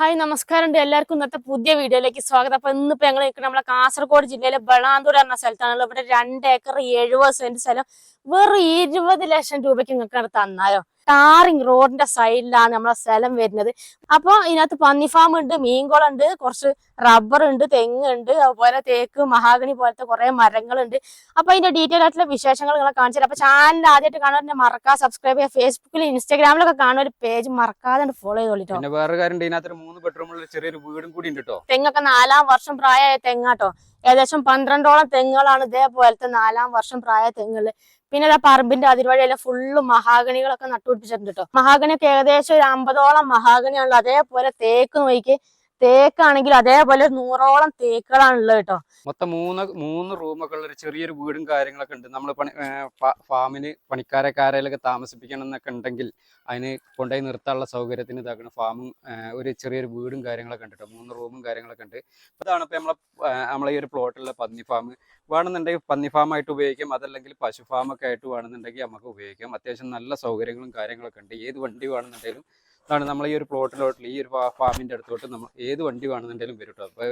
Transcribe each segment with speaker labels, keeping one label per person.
Speaker 1: Hi നമസ്കാരം ഉണ്ട് എല്ലാവർക്കും ഇന്നത്തെ പുതിയ വീഡിയോയിലേക്ക് സ്വാഗതം. അപ്പൊ ഇന്നിപ്പോ ഞങ്ങൾ നിൽക്കുന്നത് നമ്മളെ കാസർഗോഡ് ജില്ലയിലെ ബളാന്തൂർ എന്ന സ്ഥലത്താണല്ലോ ഇവിടെ രണ്ട് ഏക്കർ എഴുപത് സെന്റ് സ്ഥലം. വെറും ഇരുപത് ലക്ഷം രൂപയ്ക്ക് നിങ്ങൾക്ക് തന്നായോ ടാറിങ് റോഡിന്റെ സൈഡിലാണ് നമ്മളെ സ്ഥലം വരുന്നത്. അപ്പൊ ഇതിനകത്ത് പന്നി ഫാം ഉണ്ട് മീൻകുളം ഉണ്ട് കുറച്ച് റബ്ബർ ഉണ്ട് തെങ്ങ് ഉണ്ട് അതുപോലെ തേക്ക് മഹാഗണി പോലത്തെ കുറെ മരങ്ങളുണ്ട്. അപ്പൊ അതിന്റെ ഡീറ്റെയിൽ ആയിട്ടുള്ള വിശേഷങ്ങൾ നിങ്ങളെ കാണിച്ചു തരാം. അപ്പൊ ചാനൽ ആദ്യമായിട്ട് കാണാൻ മറക്കാതെ സബ്സ്ക്രൈബ് ചെയ്യുക. ഫേസ്ബുക്കിലും ഇൻസ്റ്റാഗ്രാമിലൊക്കെ കാണുന്ന ഒരു പേജ് മറക്കാതെ ഫോളോ ചെയ്തോളിട്ടോ
Speaker 2: വേറെ കാര്യം ഇതിനകത്ത് മൂന്ന് ബെഡ്റൂമുള്ള ചെറിയൊരു വീടും കൂടി ഉണ്ട് കേട്ടോ
Speaker 1: തെങ്ങൊക്കെ നാലാം വർഷം പ്രായമായ തെങ്ങാട്ടോ ഏകദേശം പന്ത്രണ്ടോളം തെങ്ങുകളാണ് ഇതേപോലത്തെ നാലാം വർഷം പ്രായ തെങ്ങുകൾ പിന്നെ ആ പറമ്പിന്റെ അതിരുവഴിയെല്ലാം ഫുള്ള് മഹാഗണികളൊക്കെ നട്ടുപിടിപ്പിച്ചിട്ടുണ്ട് കേട്ടോ മഹാഗണിയൊക്കെ ഏകദേശം ഒരു അമ്പതോളം മഹാഗണിയാണല്ലോ അതേപോലെ തേക്ക് നോക്കി തേക്കാണെങ്കിൽ അതേപോലെ നൂറോളം തേക്കുകളാണ് ഉള്ളത് കേട്ടോ.
Speaker 2: മൊത്തം മൂന്ന് മൂന്ന് റൂമൊക്കെ ഉള്ള ഒരു ചെറിയൊരു വീടും കാര്യങ്ങളൊക്കെ ഉണ്ട്. നമ്മൾ പണി ഫാമിന് പണിക്കാരെ കാരയിലൊക്കെ താമസിപ്പിക്കണം എന്നൊക്കെ ഉണ്ടെങ്കിൽ അതിന് കൊണ്ടുപോയി നിർത്താനുള്ള സൗകര്യത്തിന് ഇതാക്കണം ഫാമും ഒരു ചെറിയൊരു വീടും കാര്യങ്ങളൊക്കെ ഉണ്ട് കേട്ടോ. മൂന്ന് റൂമും കാര്യങ്ങളൊക്കെ ഉണ്ട്. അതാണ് ഇപ്പൊ നമ്മളെ നമ്മളെ ഈ ഒരു പ്ലോട്ടിലുള്ള പന്നി ഫാം വേണമെന്നുണ്ടെങ്കിൽ പന്നി ഫാം ആയിട്ട് ഉപയോഗിക്കാം. അതല്ലെങ്കിൽ പശു ഫാമൊക്കെ ആയിട്ട് വേണമെന്നുണ്ടെങ്കിൽ നമുക്ക് ഉപയോഗിക്കാം. അത്യാവശ്യം നല്ല സൗകര്യങ്ങളും കാര്യങ്ങളൊക്കെ ഉണ്ട്. ഏത് വണ്ടി വേണമെന്നുണ്ടെങ്കിലും അതാണ് നമ്മൾ ഈ ഒരു പ്ലോട്ടിലോട്ട് ഈ ഒരു ഫാമിന്റെ അടുത്തോട്ട് നമ്മൾ ഏത് വണ്ടി വേണമെന്നുണ്ടെങ്കിലും വരും കേട്ടോ അപ്പോൾ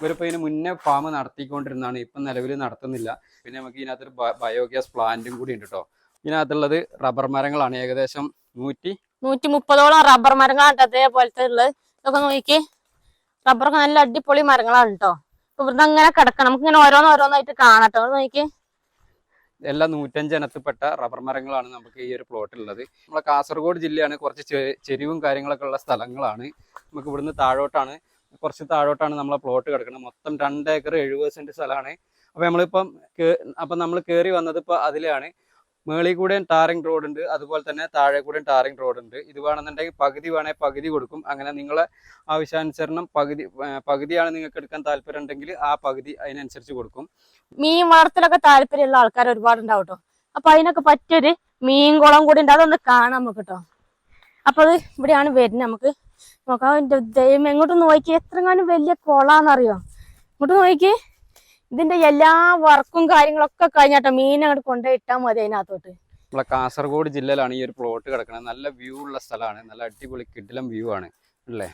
Speaker 2: ഇവരിപ്പോൾ ഇതിന് മുന്നേ ഫാം നടത്തിക്കൊണ്ടിരുന്നതാണ് ഇപ്പം നിലവിൽ നടത്തുന്നില്ല. പിന്നെ നമുക്ക് ഇതിനകത്തൊരു ബയോഗ്യാസ് പ്ലാന്റും കൂടി ഉണ്ട് കേട്ടോ ഇതിനകത്തുള്ളത് റബ്ബർ മരങ്ങളാണ് ഏകദേശം നൂറ്റി
Speaker 1: നൂറ്റി മുപ്പതോളം റബ്ബർ മരങ്ങളാണ് അതേപോലത്തെ ഉള്ളത്. ഇതൊക്കെ നോക്കി റബ്ബറൊക്കെ നല്ല അടിപൊളി മരങ്ങളാണ് കേട്ടോ ഇവിടുന്ന് അങ്ങനെ കിടക്കണം. നമുക്ക് ഇങ്ങനെ ഓരോന്ന് ഓരോന്നായിട്ട് കാണട്ടോ നോക്കി
Speaker 2: എല്ലാ നൂറ്റഞ്ച് ഇനത്തിൽപ്പെട്ട റബ്ബർ മരങ്ങളാണ് നമുക്ക് ഈ ഒരു പ്ലോട്ടിലുള്ളത് നമ്മളെ കാസർഗോഡ് ജില്ലയാണ് കുറച്ച് ചെരിവും കാര്യങ്ങളൊക്കെ ഉള്ള സ്ഥലങ്ങളാണ്. നമുക്ക് ഇവിടുന്ന് താഴോട്ടാണ് കുറച്ച് താഴോട്ടാണ് നമ്മളെ പ്ലോട്ട് കിടക്കുന്നത്. മൊത്തം രണ്ട് ഏക്കർ എഴുപത് സെന്റ് സ്ഥലമാണ്. അപ്പോൾ നമ്മളിപ്പം അപ്പം നമ്മൾ കയറി വന്നത് ഇപ്പോൾ അതിലാണ്. മേളിൽ കൂടെയും ടാറിംഗ് റോഡ് ഉണ്ട് അതുപോലെ തന്നെ താഴെ കൂടെയും ടാറിംഗ് റോഡ് ഉണ്ട് ഇത് വേണമെന്നുണ്ടെങ്കിൽ പകുതി വേണേൽ പകുതി കൊടുക്കും. അങ്ങനെ നിങ്ങളെ ആവശ്യാനുസരണം പകുതി പകുതിയാണ് നിങ്ങൾക്ക് എടുക്കാൻ താല്പര്യം ഉണ്ടെങ്കിൽ ആ പകുതി അതിനനുസരിച്ച് കൊടുക്കും.
Speaker 1: മീൻ വളർത്തലൊക്കെ താല്പര്യമുള്ള ആൾക്കാർ ഒരുപാട് ഉണ്ടാവും കേട്ടോ അപ്പൊ അതിനൊക്കെ പറ്റിയൊരു മീൻ കുളം കൂടി ഉണ്ട് അതൊന്ന് കാണാം നമുക്ക് കേട്ടോ അപ്പൊ അത് ഇവിടെയാണ് വരുന്നത് നമുക്ക്. നോക്കാം എങ്ങോട്ട് നോക്കി എത്ര എത്രങ്ങാനും വലിയ കുളാന്നറിയോ? ഇങ്ങോട്ട് നോക്കി ഇതിന്റെ എല്ലാ വർക്കും കാര്യങ്ങളൊക്കെ കഴിഞ്ഞാട്ടോ. മീൻ അങ്ങോട്ട് കൊണ്ടുപോയി ഇട്ടാൽ മതി അതിനകത്തോട്ട്.
Speaker 2: നമ്മളെ കാസർഗോഡ് ജില്ലയിലാണ് ഈ ഒരു പ്ലോട്ട് കിടക്കുന്നത് നല്ല വ്യൂ ഉള്ള സ്ഥലമാണ്. നല്ല അടിപൊളി കിഡിലം വ്യൂ ആണ്. അല്ലേ?